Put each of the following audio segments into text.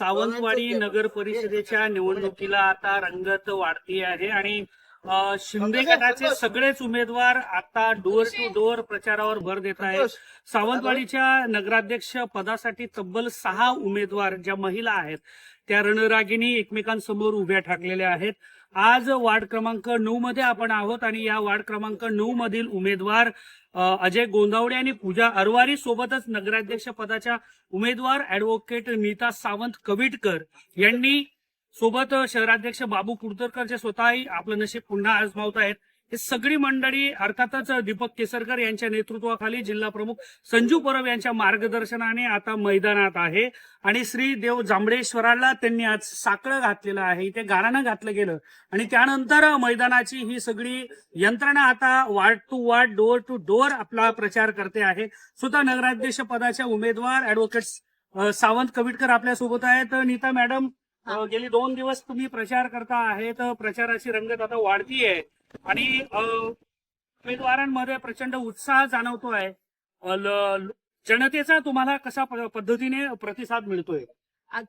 सावंतवाडी नगर परिषदेच्या निवडणुकीला आता रंगत वाढती आहे आणि शिंदे गटाचे सगळेच उमेदवार आता डोअर टू डोअर प्रचारावर भर देत आहेत. सावंतवाडीच्या नगराध्यक्ष पदासाठी तब्बल सहा उमेदवार ज्या महिला आहेत त्या रणरागिणी एकमेकांसमोर उभ्या ठाकलेल्या आहेत. आज वार्ड क्रमांक नऊ मध्ये आपण आहोत आणि या वार्ड क्रमांक नऊ मधील उमेदवार अजय गोंदावडे आणि पूजा अरवारी सोबतच नगराध्यक्ष पदाच्या उमेदवार ऍडव्होकेट नीता सावंत कविटकर यांनी सोबत शहराध्यक्ष बाबू कुडतरकर जे स्वतःही आपलं नशीब पुन्हा आजमावत आहेत हे सगळी मंडळी अर्थातच दीपक केसरकर यांच्या नेतृत्वाखाली जिल्हा प्रमुख संजू परब यांच्या मार्गदर्शनाने आता मैदानात आहे. आणि श्री देव जांभळेश्वराला त्यांनी आज साकडं घातलेलं आहे. इथे गारानं घातलं गेलं. आणि त्यानंतर मैदानाची ही सगळी यंत्रणा आता ward to ward door to door आपला प्रचार करते आहे. सुद्धा नगराध्यक्ष पदाच्या उमेदवार ऍडव्होकेट सावंत कविटकर आपल्यासोबत आहेत. नीता मॅडम गेली दोन दिवस तुम्ही प्रचार करता आहेत. प्रचाराची रंगत आता वाढती आहे आणि उमेदवारांमध्ये प्रचंड उत्साह जाणवतो आहे जनतेचा तुम्हाला कशा पद्धतीने प्रतिसाद मिळतोय?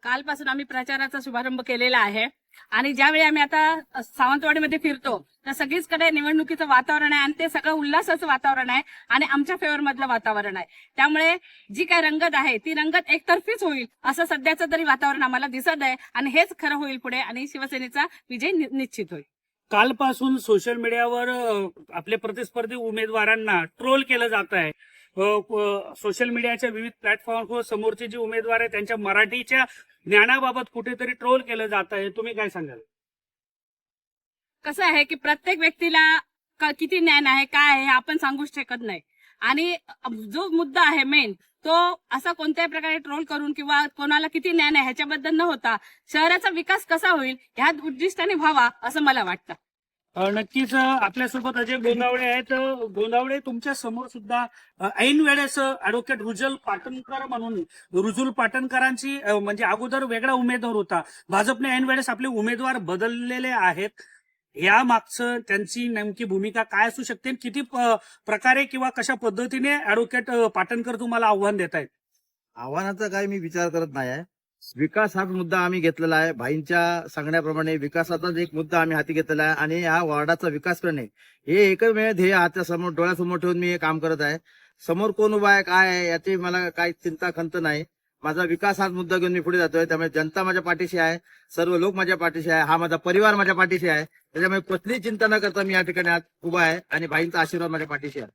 कालपासून आम्ही प्रचाराचा शुभारंभ केलेला आहे. आणि ज्यावेळी आम्ही आता सावंतवाडीमध्ये फिरतो तर सगळीचकडे निवडणुकीचं वातावरण आहे आणि ते सगळं उल्हासाचं वातावरण आहे आणि आमच्या फेवर मधलं वातावरण आहे. त्यामुळे जी काही रंगत आहे ती रंगत एकतर्फीच होईल असं सध्याचं तरी वातावरण आम्हाला दिसत आहे. आणि हेच खरं होईल पुढे आणि शिवसेनेचा विजय निश्चित होईल. कालपासून सोशल मीडियावर आपले प्रतिस्पर्धी उमेदवारांना ट्रोल केलं जात आहे. सोशल मीडियाच्या विविध प्लॅटफॉर्मवर समोरचे जे उमेदवार आहेत त्यांच्या मराठीच्या ज्ञानाबाबत कुठेतरी ट्रोल केलं जात आहे. तुम्ही काय सांगाल? कसं आहे की प्रत्येक व्यक्तीला किती ज्ञान आहे काय आहे हे आपण सांगूच शकत नाही. आणि जो मुद्दा आहे मेन तो असा कोणत्याही प्रकारे ट्रोल करून किंवा कोणाला किती ज्ञान आहे ह्याच्याबद्दल न होता शहराचा विकास कसा होईल ह्या उद्दिष्टाने व्हावा असं मला वाटतं. नक्कीच आपल्यासोबत अजय गोंदावडे आहेत. गोंदावळे गोंदावडे तुमच्यासमोर सुद्धा ऐन वेळेस ऍडव्होकेट रुजल पाटणकर म्हणून रुजुल पाटणकरांची म्हणजे अगोदर वेगळा उमेदवार होता. भाजपने ऐन वेळेस आपले उमेदवार बदललेले आहेत. या मागचं त्यांची नेमकी भूमिका काय असू शकते? किती प- प्रकारे किंवा कशा पद्धतीने ऍडव्होकेट पाटणकर तुम्हाला आव्हान देत आहेत आव्हानाचा काय मी विचार करत नाही आहे. विकास हाच मुद्दा आम्ही घेतलेला आहे. भाईंच्या सांगण्याप्रमाणे विकासाचाच एक मुद्दा आम्ही हाती घेतलेला आहे आणि या वॉर्डाचा विकास करणे हे एकमेव ध्येय हाच्या समोर डोळ्यासमोर ठेवून मी हे काम करत आहे. समोर कोण उभा आहे काय आहे याची मला काही चिंता खंत नाही. माझा विकास हाच मुद्दा घेऊन मी पुढे जातोय. त्यामुळे जनता माझ्या पाठीशी आहे सर्व लोक माझ्या पाठीशी आहे हा माझा परिवार माझ्या पाठीशी आहे. त्याच्यामुळे कसली चिंता न करता मी या ठिकाणी आज उभा आहे आणि भाईंचा आशीर्वाद माझ्या पाठीशी आहे.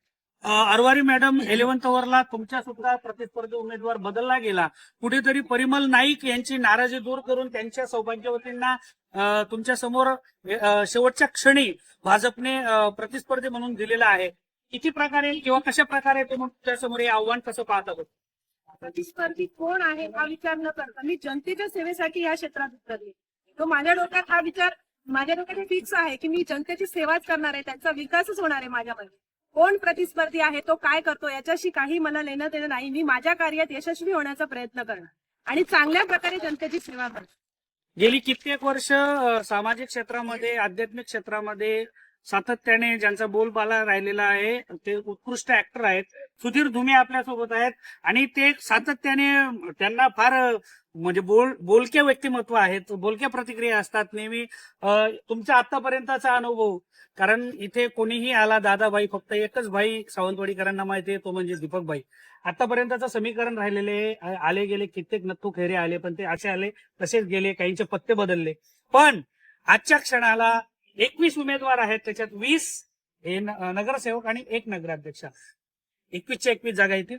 अरवारी मॅडम इलेव्हन्थ ओव्हरला तुमच्या सुद्धा प्रतिस्पर्धी उमेदवार बदलला गेला. कुठेतरी परिमल नाईक यांची नाराजी दूर करून त्यांच्या सौभाग्यवतींना वतींना तुमच्यासमोर शेवटच्या क्षणी भाजपने प्रतिस्पर्धी म्हणून दिलेला आहे. किती प्रकारे किंवा कशा प्रकारे तुम्ही तुमच्यासमोर हे आव्हान कसं पाहत आहोत? प्रतिस्पर्धी कोण आहे हा विचार न करता मी जनतेच्या सेवेसाठी या क्षेत्रात उतरले. तो माझ्या डोक्यात हा विचार माझ्या डोक्यात फिक्स आहे की मी जनतेची सेवाच करणार आहे त्यांचा विकासच होणार आहे माझ्यामध्ये. कोण प्रतिस्पर्धी आहे तो काय करतो याच्याशी काही मला लेणं देणं नाही. मी माझ्या कार्यात यशस्वी होण्याचा प्रयत्न करणार आणि चांगल्या प्रकारे जनतेची सेवा करणार. गेली कित्येक वर्ष सामाजिक क्षेत्रामध्ये आध्यात्मिक क्षेत्रामध्ये सातत्याने ज्यांचा बोलबाला राहिलेला आहे ते उत्कृष्ट ऍक्टर आहेत. सुधीर धुमे आपल्यासोबत आहेत आणि ते सातत्याने त्यांना फार म्हणजे बोल बोलके व्यक्तिमत्व आहेत. बोलक्या प्रतिक्रिया असतात नेहमी. तुमचा आतापर्यंतचा अनुभव कारण इथे कोणीही आला दादाभाई फक्त एकच भाई सावंतवाडीकरांना माहिती आहे तो म्हणजे दीपक भाई आतापर्यंतचं समीकरण राहिलेले आले गेले कित्येक नत्तू खेरे आले पण ते असे आले तसेच गेले काहींचे पत्ते बदलले. पण आजच्या क्षणाला एकवीस उमेदवार आहेत त्याच्यात वीस हे नगरसेवक आणि एक नगराध्यक्ष एकवीसच्या एकवीस जागा येतील.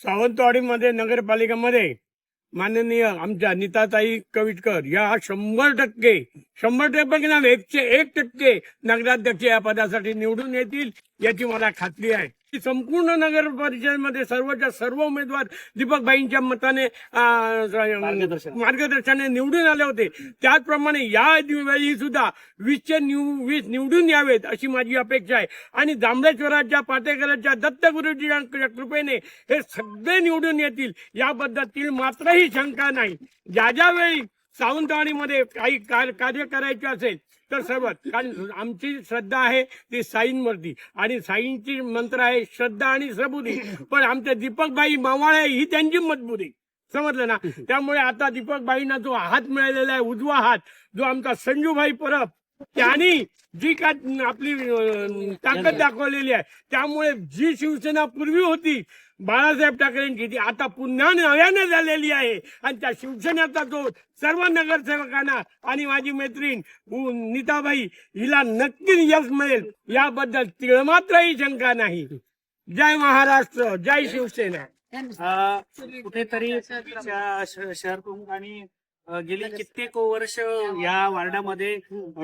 सावंतवाडीमध्ये नगरपालिकेमध्ये माननीय आमच्या नीताताई कविटकर या शंभर टक्के शंभर टक्के ना एकशे एक टक्के नगराध्यक्ष या पदासाठी निवडून येतील. याची मला खात्री आहे. की संपूर्ण नगर परिषदेमध्ये सर्वच्या सर्व उमेदवार दीपकबाईंच्या मताने. मार्गदर्शनाने निवडून आले होते. त्याचप्रमाणे या वेळी सुद्धा वीसचे निव वीस निवडून यावेत अशी माझी अपेक्षा आहे. आणि जांभळेश्वराच्या पाटेकरांच्या दत्तगुरुजींच्या कृपेने हे सगळे निवडून येतील याबद्दल मात्रही शंका नाही. ज्या ज्या वेळी सावंतवाडीमध्ये काही कार्य करायचे असेल तर सर्व कारण आमची श्रद्धा आहे ती साईंवरती. आणि साईंची मंत्र आहे श्रद्धा आणि सबुदी पण आमच्या दीपकबाई मावाळे ही त्यांची मजबुरी समजलं ना? त्यामुळे आता दीपकबाईंना जो हात मिळालेला आहे उजवा हात जो आमचा संजूभाई परब त्यांनी जी काय आपली ताकद दाखवलेली आहे त्यामुळे जी शिवसेना पूर्वी होती बाळासाहेब ठाकरेंची ती आता पुन्हा नव्याने झालेली आहे. आणि त्या शिवसेनेचा जो सर्व नगरसेवकांना आणि माझी मैत्रीण नीताबाई हिला नक्कीच यश मिळेल याबद्दल तिळमात्रही शंका नाही. जय महाराष्ट्र जय शिवसेना. अ, कुठेतरी शहर अ, गेली कित्येक वर्ष या वार्डामध्ये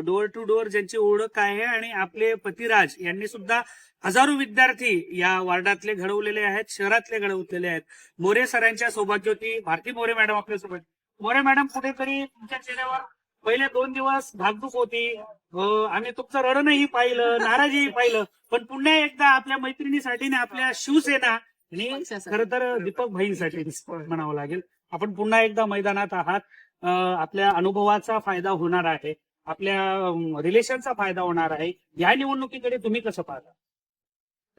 डोअर टू डोअर ज्यांची ओळख आहे आणि आपले पतिराज यांनी सुद्धा हजारो विद्यार्थी या वार्डातले घडवलेले आहेत शहरातले घडवलेले आहेत. मोरे सरांच्या सौभाग्यवती भारती मोरे मॅडम आपल्यासोबत. मोरे मॅडम कुठेतरी तुमच्या चेहऱ्यावर पहिले दोन दिवस धाकधूक होती. आम्ही तुमचं रडणही पाहिलं नाराजीही पाहिलं पण पुन्हा एकदा आपल्या मैत्रिणीसाठी आपल्या शिवसेना आणि खर तर दीपक भाईंसाठी म्हणावं लागेल. आपण पुन्हा एकदा मैदानात आहात. आपल्या अनुभवाचा फायदा होणार आहे आपल्या रिलेशनचा फायदा होणार आहे. या निवडणुकीकडे तुम्ही कसं पाहता?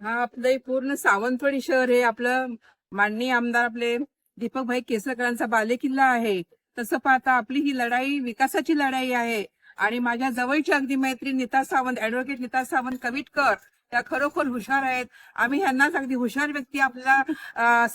हा आपलं पूर्ण सावंतवाडी शहर हे आपलं माननीय आमदार आपले दीपकभाई केसरकरांचा बालेकिल्ला आहे. तसं पाहता आपली ही लढाई विकासाची लढाई आहे. आणि माझ्या जवळची अगदी मैत्री नीता सावंत ऍडव्होकेट नीता सावंत कविटकर त्या खरोखर हुशार आहेत. आम्ही ह्यांनाच अगदी हुशार व्यक्ती आपल्या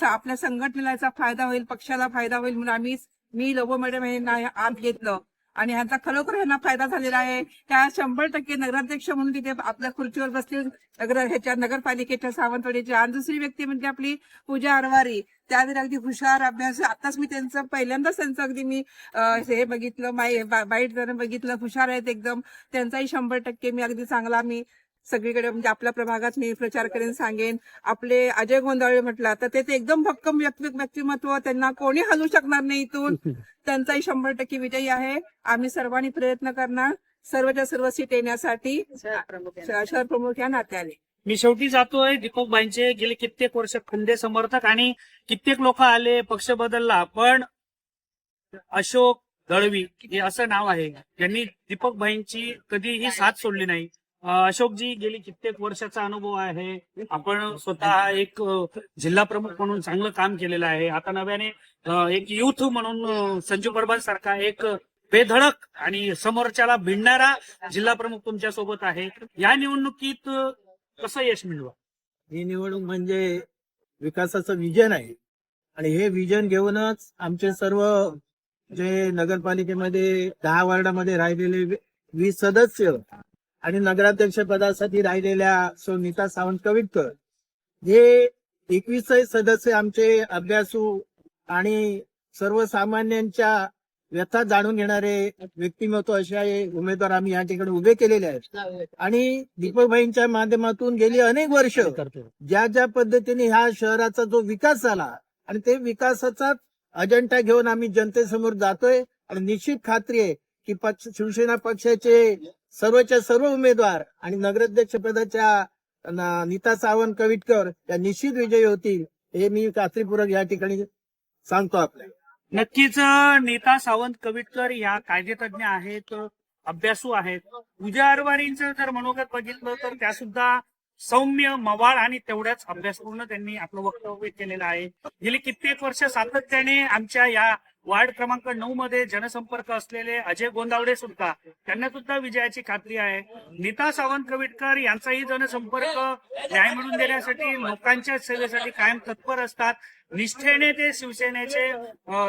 आपल्या संघटनेला फायदा होईल पक्षाला फायदा होईल म्हणून आम्ही मी लोबो मॅडम यांना आत घेतलं. आणि ह्यांचा खरोखर ह्यांना फायदा झालेला आहे. त्या शंभर टक्के नगराध्यक्ष म्हणून तिथे आपल्या खुर्चीवर बसले. नगर ह्याच्या नगरपालिकेच्या सावंतवाडीच्या आणि दुसरी व्यक्ती म्हणजे आपली पूजा अरवारी त्या अगदी हुशार अभ्यास. आताच मी त्यांचं पहिल्यांदाच त्यांचं अगदी मी हे बघितलं. माई बा- बाईट जरा बघितलं. हुशार आहेत एकदम. त्यांचाही शंभर टक्के मी अगदी चांगला मी सगळीकडे म्हणजे आपल्या प्रभागात मी प्रचार करेन सांगेन. आपले अजय गोंधळे म्हटलं तर ते एकदम भक्कम व्यक्ती व्यक्तिमत्व त्यांना कोणी हलवू शकणार नाही इथून. त्यांचाही शंभर टक्के विजयी आहे. आम्ही सर्वांनी प्रयत्न करणार सर्वच्या सर्व सीट येण्यासाठी. शहर प्रमुख या नात्याने. मी शेवटी जातोय दीपक भाईंचे. गेले कित्येक वर्ष खंदे समर्थक आणि कित्येक लोक आले पक्ष बदलला पण अशोक दळवी हे असं नाव आहे. यांनी दीपक भाईंची कधीही साथ सोडली नाही. अशोकजी गेली कित्येक वर्षाचा अनुभव आहे. आपण स्वतः एक जिल्हा प्रमुख म्हणून चांगलं काम केलेलं आहे. आता नव्याने एक युथ म्हणून संजू बर्बा सारखा एक बेधडक आणि समोरच्याला भिडणारा जिल्हा प्रमुख तुमच्यासोबत आहे. या निवडणुकीत कसं यश मिळवा? ही निवडणूक म्हणजे विकासाचं विजन आहे. आणि हे विजन घेऊनच आमचे सर्व जे नगरपालिकेमध्ये दहा वार्डामध्ये राहिलेले वीस सदस्य आणि नगराध्यक्ष पदासाठी राहिलेल्या सो नीता सावंत कविटकर हे एकवीस सदस्य आमचे अभ्यासू आणि सर्वसामान्यांच्या व्यथा जाणून घेणारे व्यक्तिमत्व असे उमेदवार आम्ही या ठिकाणी उभे केलेले आहेत. आणि दीपकभाईंच्या माध्यमातून गेली अनेक वर्ष ज्या ज्या पद्धतीने ह्या शहराचा जो विकास झाला आणि ते विकासाचा अजेंडा घेऊन आम्ही जनतेसमोर जातोय. आणि निश्चित खात्री आहे की पक्ष शिवसेना पक्षाचे सर्वच्या सर्व उमेदवार आणि नगराध्यक्ष पदाच्या नीता सावंत कविटकर या निश्चित विजयी होतील हे मी खात्रीपूर्वक या ठिकाणी सांगतो आपल्याला. नक्कीच नीता सावंत कविटकर या कायदेतज्ञ आहेत अभ्यासू आहेत. पूजा अरवारींचं जर मनोगत बघितलं तर त्या सुद्धा सौम्य मवाळ आणि तेवढ्याच अभ्यासपूर्ण त्यांनी आपलं वक्तव्य केलेलं आहे. गेली कित्येक वर्ष सातत्याने आमच्या या वार्ड क्रमांक नऊ मध्ये जनसंपर्क असलेले अजय गोंदावडे सुद्धा त्यांना सुद्धा विजयाची खात्री आहे. नीता सावंत कविटकर यांचाही जनसंपर्क न्याय मिळवून देण्यासाठी लोकांच्या सेवेसाठी कायम तत्पर असतात. निष्ठेने ते शिवसेनेचे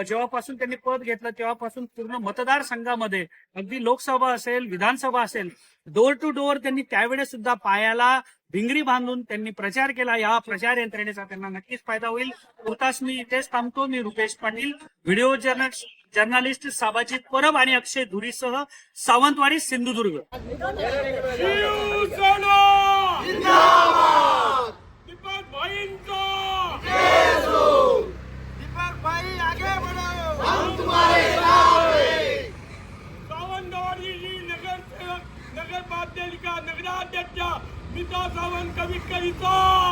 जेव्हापासून त्यांनी पद घेतलं तेव्हापासून पूर्ण मतदारसंघामध्ये अगदी लोकसभा असेल विधानसभा असेल डोर टू डोअर त्यांनी त्यावेळेस सुद्धा पायाला भिंगरी बांधून त्यांनी प्रचार केला. या प्रचार यंत्रणेचा त्यांना नक्कीच फायदा होईल. तुर्तास मी इथेच थांबतो. मी Rupesh Patil video journalist journalist Sabaji Parab आणि अक्षय धुरीसह सावंतवाडी सिंधुदुर्ग शिवसेना दीपक भाईंचा सावंतवाडी जी नगरसेवक नगरपालिका नगराध्यक्ष का सावंत कवी या